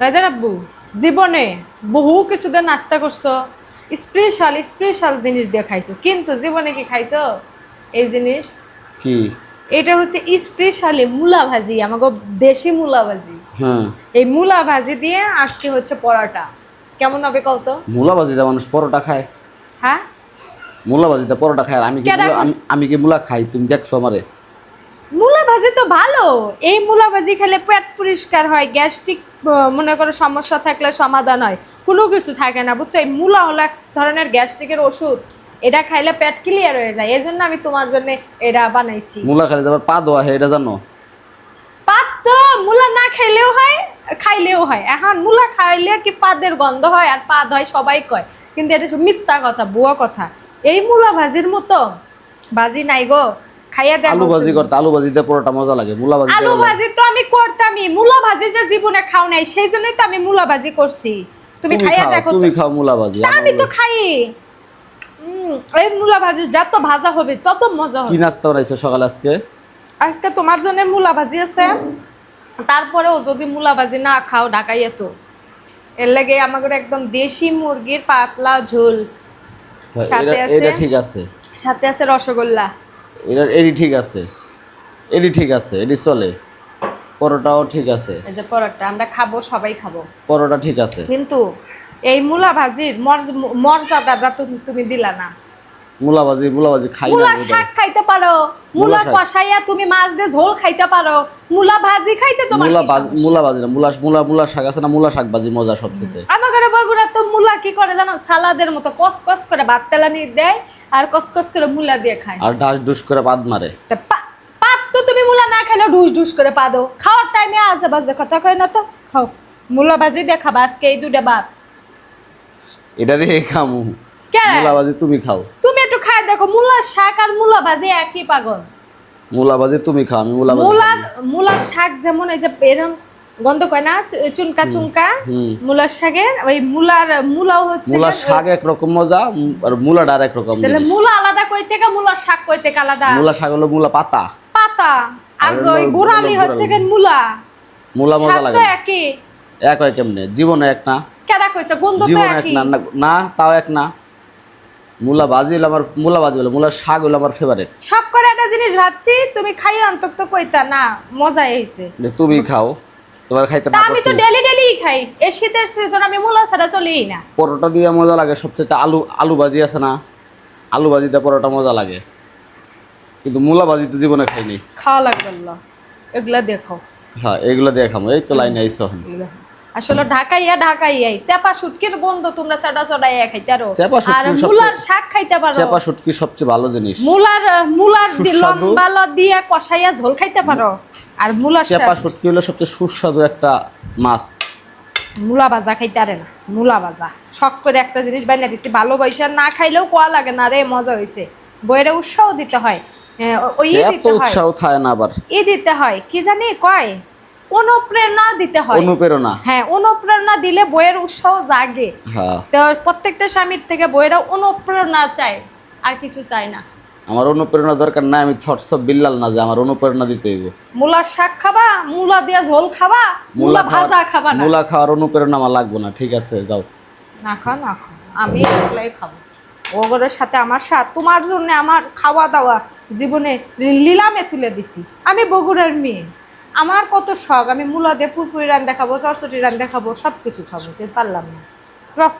রাজার আব্বু জীবনে বহু কিছুদের নাস্তা করছ স্পেশাল স্পেশাল জিনিস দিয়ে খাইছো কিন্তু জীবনে কি খাইছো? এই জিনিস? কি? এটা হচ্ছে স্পেশালি মূলা ভাজি আমাকে দেশি মূলা ভাজি। হ্যাঁ। এই মূলা ভাজি দিয়ে আজকে হচ্ছে পরোটা। কেমন হবে কত মূলা বাজিতে মানুষ পরোটা খায়। হ্যাঁ? মূলা বাজিতে পরোটা খায় আমি কি আমি- আমি কি মূলা খাই তুমি দেখছ আমারে? মূলা ভাজি তো ভালো এই মূলা ভাজি খেলে পেট পরিষ্কার হয় গ্যাস্ট্রিক মনে করো সমস্যা থাকলে সমাধান হয়। কোনো কিছু থাকে না বুঝছ? এই মূলা হলো এক ধরনের গ্যাস্ট্রিকের ওষুধ। এটা খাইলে পেট ক্লিয়ার হয়ে যায়। এই জন্য আমি তোমার জন্য এটা বানাইছি। মূলা খালি আবার পা দোয়া হয় এটা জানো? পাত তো মূলা না খাইলেও হয় খাইলেও হয়। এখন মূলা খাইলে কি পাদের গন্ধ হয়? আর পাদ হয় সবাই কয়। কিন্তু এটা মিথ্যা কথা বুয়া কথা। এই মূলা ভাজির মতো? ভাজি নাই গো। খাইয়া দেখো আলু ভাজি করতে আলু ভাজিতে পরোটা মজা লাগে মূলা ভাজি আলু ভাজি তো আমি করতামই মূলা ভাজি যে জীবনে খাও নাই সেই জন্যই তো আমি মূলা ভাজি করছি। তুমি খাইয়া দেখো তুমি খাও মূলা ভাজি আমি তো খাই। এই মূলা ভাজি যত ভাজা হবে তত মজা কি নাস্তা বানাইছো সকালে আজকে? আজকে তোমার জন্য মূলা ভাজি আছে। তারপরেও যদি মূলা ভাজি না খাও ঢাকাইয়া তো। এর লাগে আমাদের একদম দেশি মুরগির পাতলা ঝোল। সাথে আছে? এটা ঠিক আছে। সাথে আছে রসগোল্লা। এটা এডি ঠিক আছে। এডি ঠিক আছে এডি চলে। পরোটাও ঠিক আছে। এই যে পরোটা আমরা খাব সবাই খাব। পরোটা ঠিক আছে। কিন্তু এই মূলা ভাজির মর্য- মর্যাদাটা তো- তুমি দিলা না। মূলা ভাজি মূলা ভাজি খাই না মূলা শাক খাইতে পারো মূলা কষাইয়া তুমি মাছ দিয়ে ঝোল খাইতে পারো। মূলা ভাজি খাইতে তোমার মূলা ভাজি? মূলা ভাজি না মূলা মূলা মূলা শাক আছে না মূলা শাক ভাজি মজা সবচেয়ে। আমার তো মূলা কি করে জানো? সালাদের মতো কস কস করে ভাত তেলানি দেয় আর কস কস করে মূলা দিয়ে খায়। আর ডাস ডুস করে পাদ মারে। পাত তো তুমি মূলা না খেলে ঢুস ঢুস করে পা দাও খাওয়ার টাইমে আজে বাজে কথা কয় না তো? খাও। মূলা ভাজি দিয়ে খাবা আজকে এই দুটা ভাত। এটা দিয়ে খামু। কেন? মূলা ভাজি তুমি খাও। তুমি একটু খায় দেখো মূলার শাক আর মূলা ভাজি একই পাগল। মূলা ভাজি তুমি খাও আমি মূলা মূলার মূলার শাক যেমন এই যে এরকম গন্ধ কয় না চুনকা চুনকা। মূলার শাকের ওই মূলার মূলাও হচ্ছে মূলা গিয়ে- শাক একরকম মজা আর মূলাটা আর একরকম তাহলে জিনিস। মূলা আলাদা কই থেকে মূলার শাক কই থেকে আলাদা? মূলা শাক হলো মূলা পাতা। পাতা। আর ওই গোড়ালি গোড়ালি। হচ্ছে গিয়ে মূলা। মূলা মজা লাগে। একই। এক হয় কেমনে? জীবনে এক না। কেডা কইছে? গন্ধ তো এক একই। না। না- তাও এক না। মূলা ভাজি হলো আমার মূলা ভাজি হলো মূলা শাক হলো আমার ফেভারিট সব করে একটা জিনিস ভাবছি তুমি খাইও অন্তত তো কইতা না মজা হইছে। তুমি খাও। তোমার খাইতে না আমি তো। ডেলি ডেলি খাই। এই শীতের সিজন আমি মূলা ছাড়া চলেই না। পরোটা দিয়ে মজা লাগে সবচেয়ে আলু আলু ভাজি আছে না আলু ভাজিতে পরোটা মজা লাগে। কিন্তু মূলা ভাজিতে জীবনে খাইনি। খাওয়া লাগবে আল্লাহ। এগুলা দেখাও হ্যাঁ এগুলো দেখাম এই তো লাইনে আইসো আসলে ঢাকাইয়া ঢাকাইয়াই চেপা শুটকির গন্ধ তোমরা চড়াইয়া খাইতে আর সবচেয়ে- মূলার শাক খাইতে পারো। চেপা শুটকি সবচেয়ে ভালো জিনিস। মূলার মূলার। লম্বা দিয়ে কষাইয়া ঝোল খাইতে পারো। আর মূলার শাক চেপা শুটকি হলো সবচেয়ে সুস্বাদু একটা মাছ। মূলা ভাজা খাইতে পারে না। মূলা ভাজা। শখ করে একটা জিনিস বানিয়ে দিছি। ভালো ভালোবাসা না খাইলেও কোয়া লাগে না রে মজা হয়েছে বইয়ের উৎসাহ দিতে হয়। হ্যাঁ, ওই ই দিতে হয়। উৎসাহ থাকে না আবার। ই দিতে হয়। কি জানি কয়? অনুপ্রেরণা দিতে হয়। অনুপ্রেরণা? হ্যাঁ অনুপ্রেরণা দিলে বইয়ের উৎসাহ জাগে। হ্যাঁ। তো প্রত্যেকটা স্বামীর থেকে বইয়েরা অনুপ্রেরণা চায় আর কিছু চায় না। আমার অনুপ্রেরণা দরকার নাই আমি থটস অফ বিল্লাল না যে আমার অনুপ্রেরণা দিতে হইব। মূলার শাক খাবা মূলা দিয়া ঝোল খাবা মূলা ভাজা খাবা না। মূলা খাওয়ার অনুপ্রেরণা আমার লাগবে না ঠিক আছে যাও। না খাও না খাও। আমি একলাই খাব। ওগরের সাথে আমার সাথ তোমার জন্য আমার খাওয়া দাওয়া জীবনে লিলামে তুলে দিছি। আমি বগুড়ার মেয়ে। আমার কত শখ, আমি মূলা দিয়ে ফুরফুরি রান দেখাবো সরস্বতী রান দেখাবো সব কিছু খাব পারলাম না। রক